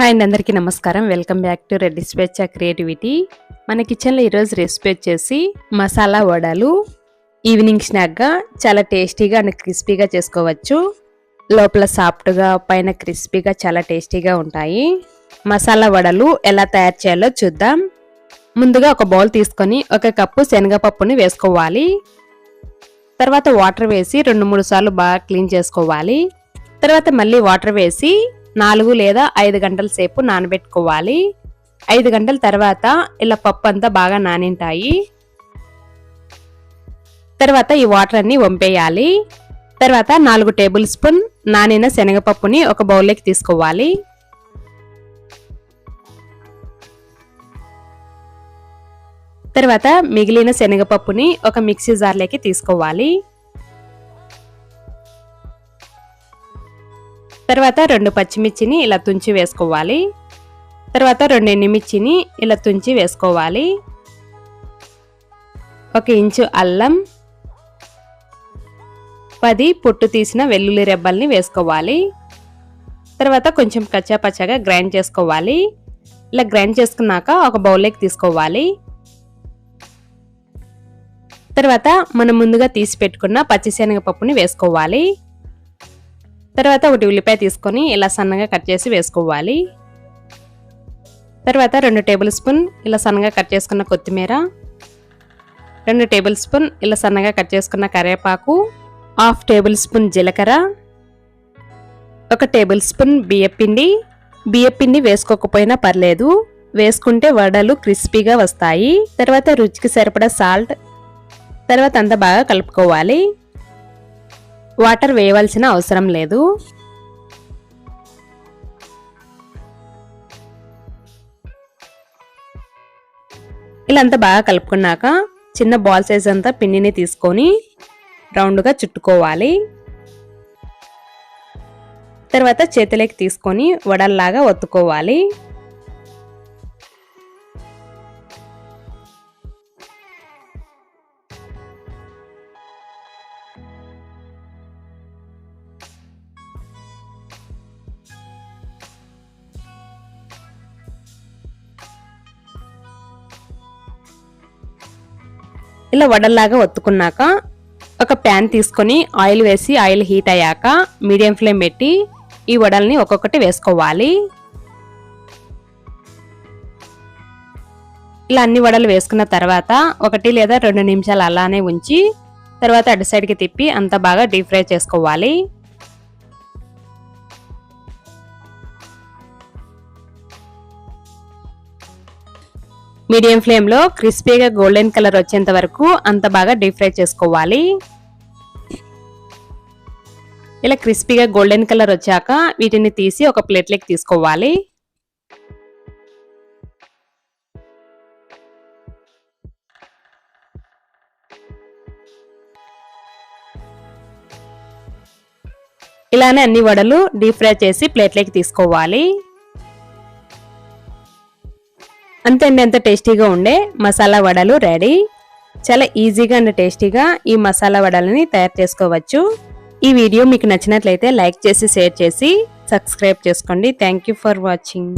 Hi అండి అందరికీ నమస్కారం. వెల్కమ్ బ్యాక్ టు రెడ్డి స్వేచ్ఛ క్రియేటివిటీ. మన కిచెన్లో ఈరోజు రెసిపీ వచ్చేసి మసాలా వడలు ఈవినింగ్ స్నాక్గా చాలా టేస్టీగా అండ్ క్రిస్పీగా చేసుకోవచ్చు. లోపల సాఫ్ట్గా పైన క్రిస్పీగా చాలా టేస్టీగా ఉంటాయి. మసాలా వడలు ఎలా తయారు చేయాలో చూద్దాం. ముందుగా ఒక బౌల్ తీసుకొని ఒక కప్పు శనగపప్పుని వేసుకోవాలి. తర్వాత వాటర్ వేసి రెండు మూడు సార్లు బాగా క్లీన్ చేసుకోవాలి. తర్వాత మళ్ళీ వాటర్ వేసి నాలుగు లేదా ఐదు గంటల సేపు నానబెట్టుకోవాలి. ఐదు గంటల తర్వాత ఇలా పప్పు అంతా బాగా నానింటాయి. తర్వాత ఈ వాటర్ అన్ని వంపేయాలి. తర్వాత నాలుగు టేబుల్ స్పూన్ నానిన శనగపప్పుని ఒక బౌల్లోకి తీసుకోవాలి. తర్వాత మిగిలిన శనగపప్పుని ఒక మిక్సీ జార్లోకి తీసుకోవాలి. తర్వాత రెండు పచ్చిమిర్చిని ఇలా తుంచి వేసుకోవాలి. తర్వాత రెండు ఎండుమిర్చిని ఇలా తుంచి వేసుకోవాలి. ఒక ఇంచు అల్లం పది పొట్టు తీసిన వెల్లుల్లి రెబ్బల్ని వేసుకోవాలి. తర్వాత కొంచెం కచ్చాపచ్చాగా గ్రైండ్ చేసుకోవాలి. ఇలా గ్రైండ్ చేసుకున్నాక ఒక బౌల్లోకి తీసుకోవాలి. తర్వాత మనం ముందుగా తీసి పెట్టుకున్న పచ్చిశనగపప్పుని వేసుకోవాలి. తర్వాత ఒకటి ఉల్లిపాయ తీసుకొని ఇలా సన్నగా కట్ చేసి వేసుకోవాలి. తర్వాత రెండు టేబుల్ స్పూన్ ఇలా సన్నగా కట్ చేసుకున్న కొత్తిమీర. రెండు టేబుల్ స్పూన్ ఇలా సన్నగా కట్ చేసుకున్న కరివేపాకు. హాఫ్ టేబుల్ స్పూన్ జీలకర్ర. ఒక టేబుల్ స్పూన్ బియ్యపిండి. బియ్యపిండి వేసుకోకపోయినా పర్లేదు. వేసుకుంటే వడలు క్రిస్పీగా వస్తాయి. తర్వాత రుచికి సరిపడా సాల్ట్. తర్వాత అంతా బాగా కలుపుకోవాలి. వాటర్ వేయవలసిన అవసరం లేదు. ఇలా అంతా బాగా కలుపుకున్నాక చిన్న బాల్ సైజ్ అంతా పిండిని తీసుకొని రౌండ్గా చుట్టుకోవాలి. తర్వాత చేతిలోకి తీసుకొని వడల్లాగా ఒత్తుకోవాలి. ఇలా వడల్లాగా ఒత్తుకున్నాక ఒక ప్యాన్ తీసుకొని ఆయిల్ వేసి ఆయిల్ హీట్ అయ్యాక మీడియం ఫ్లేమ్ పెట్టి ఈ వడల్ని ఒక్కొక్కటి వేసుకోవాలి. ఇలా అన్ని వడలు వేసుకున్న తర్వాత ఒకటి లేదా రెండు నిమిషాలు అలానే ఉంచి తర్వాత అటు సైడ్కి తిప్పి అంత బాగా డీప్ ఫ్రై చేసుకోవాలి. మీడియం ఫ్లేమ్లో క్రిస్పీగా గోల్డెన్ కలర్ వచ్చేంత వరకు అంత బాగా డీప్ ఫ్రై చేసుకోవాలి. ఇలా క్రిస్పీగా గోల్డెన్ కలర్ వచ్చాక వీటిని తీసి ఒక ప్లేట్లోకి తీసుకోవాలి. ఇలానే అన్ని వడలు డీప్ ఫ్రై చేసి ప్లేట్లోకి తీసుకోవాలి. అంతే అండి ఎంత టేస్టీగా ఉండే మసాలా వడలు రెడీ. చాలా ఈజీగా అండ్ టేస్టీగా ఈ మసాలా వడలని తయారు చేసుకోవచ్చు. ఈ వీడియో మీకు నచ్చినట్లయితే లైక్ చేసి షేర్ చేసి సబ్స్క్రైబ్ చేసుకోండి. Thank for watching